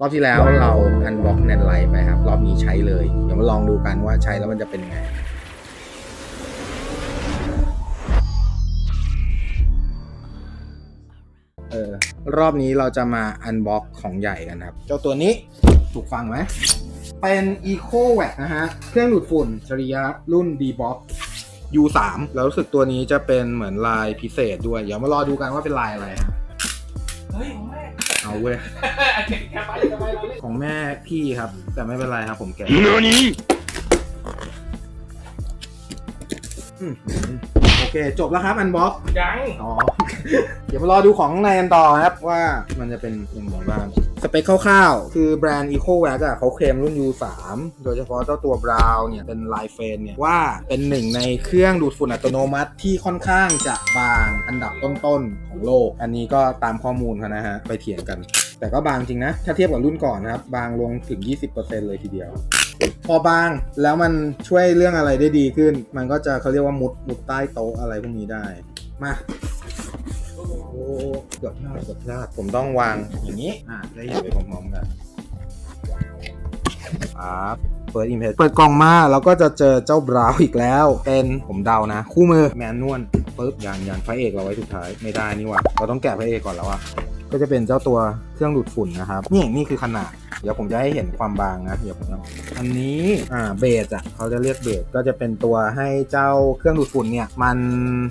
รอบที่แล้วเราอันบ็อกแนนไลท์ไปครับ รอบนี้ใช้เลย เดี๋ยวมาลองดูกันว่าใช้แล้วมันจะเป็นยังไง เออ รอบนี้เราจะมาอันบ็อกของใหญ่กันครับ เจ้าตัวนี้ถูกฟังไหม เป็น Eco w a c นะฮะ เครื่องดูดฝุ่นชริยะรุ่น d b o x U3 แล้วรู้สึกตัวนี้จะเป็นเหมือนลายพิเศษด้วย เดี๋ยวมารอดูกันว่าเป็นลายอะไรฮะเฮ้ยของแม่ เอาเว้ย แกไปแกไปเราเล่น ของแม่พี่ครับ แต่ไม่เป็นไรครับผมแกะอื โอเค จบแล้วครับอันบ็อกยังอ๋อ เดี๋ยวมารอดูของข้างในกันต่อครับ ว่ามันจะเป็นยังไงบ้างสเปคคร่าวๆ คือแบรนด์ Eco w a c อะเขาเคลมรุ่น U3 โดยเฉพาะเจ้าตัวบราวเนี่ย เป็นลายเฟนเนี่ย ว่าเป็นหนึ่งในเครื่องดูดฝุ่นอัตโนมัติที่ค่อนข้างจะบางอันดับต้นๆ ของโลก อันนี้ก็ตามข้อมูลเขานะฮะ ไปเถียงกัน แต่ก็บางจริงนะ ถ้าเทียบกับรุ่นก่อนนะครับ บางลงถึง 20%เลยทีเดียว พอบางแล้วมันช่วยเรื่องอะไรได้ดีขึ้น มันก็จะเขาเรียกว่ามุดมุดใต้โต๊ะอะไรพวกนี้ได้ มาโอ้เกือบพลาดเกือบพลาดผมต้องวางอย่างนี้ อ่าได้เห็นไปพร้อมๆกันครับเปิดอิมเพสเปิดกล่องมาแล้วก็จะเจอเจ้าบราวอีกแล้ว เป็นผมเดานะ คู่มือแมนนวลปึ๊บยางยางพระเอกเราไว้สุดท้ายไม่ได้นี่หว่าเราต้องแกะพระเอกก่อนแล้วอะก็จะเป็นเจ้าตัวเครื่องดูดฝุ่นนะครับ นี่นี่คือขนาด เดี๋ยวผมจะให้เห็นความบางนะเดี๋ยวผมเอาอันนี้อ่าเบสอะเขาจะเรียกเบสก็จะเป็นตัวให้เจ้าเครื่องดูดฝุ่นเนี่ยมัน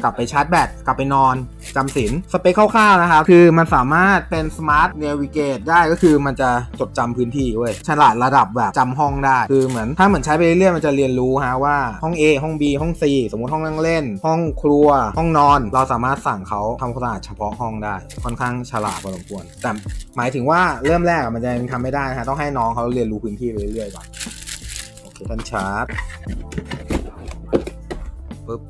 กลับไปชาร์จแบตกลับไปนอนจำศีลสเปคคร่าวๆนะครับคือมันสามารถเป็นสมาร์ทเนวิเกตได้ก็คือมันจะจดจำพื้นที่เว้ยฉลาดระดับแบบจำห้องได้ คือเหมือนถ้าเหมือนใช้ไปเรื่อยๆมันจะเรียนรู้ฮะว่าห้อง A ห้อง B ห้อง C สมมติห้องนั่งเล่น ห้องครัว ห้องนอน เราสามารถสั่งเขาทำความสะอาดเฉพาะห้องได้ ค่อนข้างฉลาดพอสมควรแต่หมายถึงว่าเริ่มแรกอะมันจะยังทำไม่ได้นะฮะต้องให้น้องเขาเรียนรู้พื้นที่ไปเรื่อยๆก่อนโอเคท่านชาร์จปึ๊บ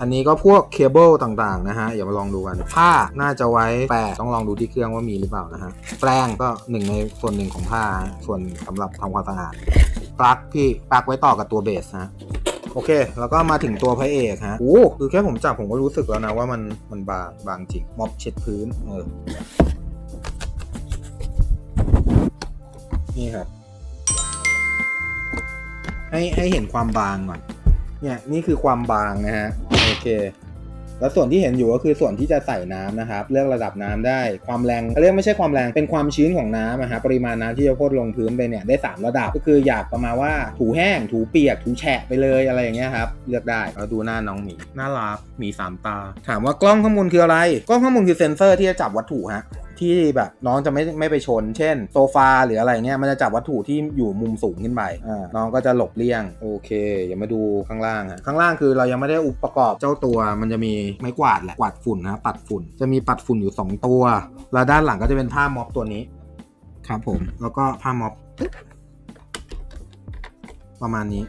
อันนี้ก็พวกเคเบิลต่างๆนะฮะอย่ามาลองดูกันผ้าน่าจะไว้แปะต้องลองดูที่เครื่องว่ามีหรือเปล่านะฮะแปรงก็หนึ่งในส่วนหนึ่งของผ้าส่วนสำหรับทำความสะอาดปลั๊กพี่ปลั๊กไว้ต่อกับตัวเบสฮะโอเค แล้วก็มาถึงตัวพระเอกฮะโอ้คือแค่ผมจับผมก็รู้สึกแล้วนะว่ามันมันบางบางจริงม็อบเช็ดพื้นเออ นี่ครับ ให้ให้เห็นความบางก่อน เนี่ยนี่คือความบางนะฮะ โอเค แล้วส่วนที่เห็นอยู่ก็คือส่วนที่จะใส่น้ำนะครับ เลือกระดับน้ำได้ ความแรงเขาเรียกไม่ใช่ความแรง เป็นความชื้นของน้ำนะฮะ ปริมาณน้ำที่จะพ่นลงพื้นไปเนี่ยได้ 3 ระดับ ก็คืออยากประมาณว่าถูแห้ง ถูเปียก ถูแฉะไปเลยอะไรอย่างเงี้ยครับ เลือกได้ แล้วดูหน้าน้องหมี น่ารัก หมีสามตา ถามว่ากล้องข้างบนคืออะไร กล้องข้างบนคือเซ็นเซอร์ที่จะจับวัตถุฮะ ที่แบบน้องจะไม่ไม่ไปชน เช่นโซฟาหรืออะไรเนี่ยมันจะจับวัตถุที่อยู่มุมสูงขึ้นไปอ่าน้องก็จะหลบเลี่ยงโอเคอย่ามาดูข้างล่างฮะข้างล่างคือเรายังไม่ได้อุปประกอบเจ้าตัว มันจะมีไม้กวาดแหละกวาดฝุ่นนะปัดฝุ่นจะมีปัดฝุ่นอยู่ 2 ตัว แล้วด้านหลังก็จะเป็นผ้าม็อบตัวนี้ ครับผมแล้วก็ผ้าม็อบปึ๊บประมาณนี้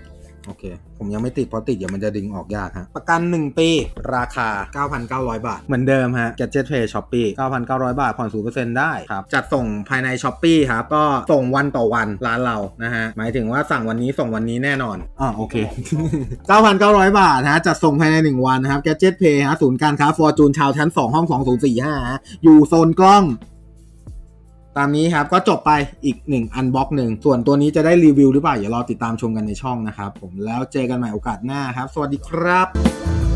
โอเค ผมยังไม่ติดเพราะติดเดี๋ยวมันจะดึงออกยากฮะ ประกัน 1 ปี ราคา 9,900 บาท เหมือนเดิมฮะ Gadget Pay Shopee 9,900 บาท ผ่อน 0%ได้ครับ จัดส่งภายใน Shopee ครับ ก็ส่งวันต่อวันร้านเรานะฮะ หมายถึงว่าสั่งวันนี้ส่งวันนี้แน่นอนอ่าโอเค 9,900 บาทฮะ จัดส่งภายใน 1 วันนะครับ Gadget Pay ฮะ ศูนย์การค้า Fortune ชาวชั้น 2 ห้อง 2045ฮะ อยู่โซนกล้อง ตามนี้ครับก็จบไปอีกหนึ่งอันบ็อกหนึ่งส่วนตัวนี้จะได้รีวิวหรือเปล่าอย่ารอติดตามชมกันในช่องนะครับผมแล้วเจอกันใหม่โอกาสหน้าครับ สวัสดีครับ